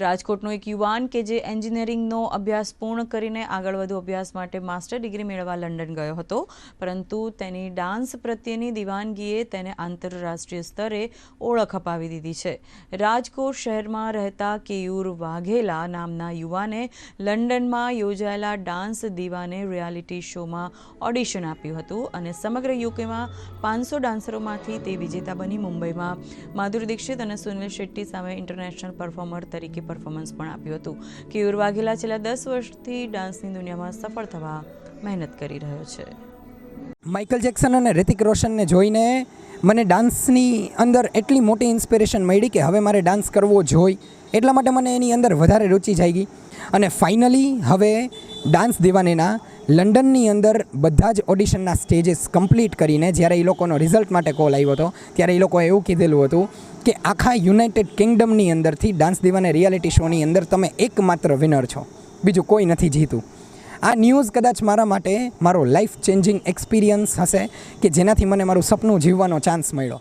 રાજકોટનો એક યુવાન કે જે એન્જિનિયરિંગનો અભ્યાસ પૂર્ણ કરીને આગળ વધુ અભ્યાસ માટે માસ્ટર ડિગ્રી મેળવવા લંડન ગયો હતો, પરંતુ તેની ડાન્સ પ્રત્યેની દિવાનગીએ તેને આંતરરાષ્ટ્રીય સ્તરે ઓળખ અપાવી દીધી છે. રાજકોટ શહેરમાં રહેતા કેયુર વાઘેલા નામના યુવાને લંડનમાં યોજાયેલા ડાન્સ દીવાને રિયાલિટી શોમાં ઓડિશન આપ્યું હતું અને સમગ્ર યુકેમાં પાંચસો ડાન્સરોમાંથી તે વિજેતા બની મુંબઈમાં. માધુરી દીક્ષિત અને સુનિલ શેટ્ટી સામે ઇન્ટરનેશનલ પરફોર્મર તરીકે પરફોર્મન્સ પણ આપ્યું હતું. કેયુર વાઘેલા છેલ્લા દસ વર્ષથી ડાન્સની દુનિયામાં સફળ થવા મહેનત કરી રહ્યો છે. માઇકલ જેક્સન અને રિતિક રોશનને જોઈને મને ડાન્સની અંદર એટલી મોટી ઇન્સ્પિરેશન મળી કે હવે મારે ડાન્સ કરવો જોઈ. એટલા માટે મને એની અંદર વધારે રુચિ જાગી. અને ફાઇનલી હવે ડાન્સ દીવાનેના લંડનની અંદર બધા જ ઓડિશનના સ્ટેજીસ કમ્પ્લીટ કરીને જ્યારે એ લોકોનો રિઝલ્ટ માટે કોલ આવ્યો હતો, ત્યારે એ લોકોએ એવું કીધેલું હતું કે આખા યુનાઇટેડ કિંગડમની અંદરથી ડાન્સ દીવાને રિયાલિટી શોની અંદર તમે એકમાત્ર વિનર છો. બીજું કોઈ નથી જીતું. આ ન્યૂઝ કદાચ મારા માટે મારો લાઈફ ચેન્જિંગ એક્સપિરિયન્સ હશે કે જેનાથી મને મારું સપનું જીવવાનો ચાન્સ મળ્યો.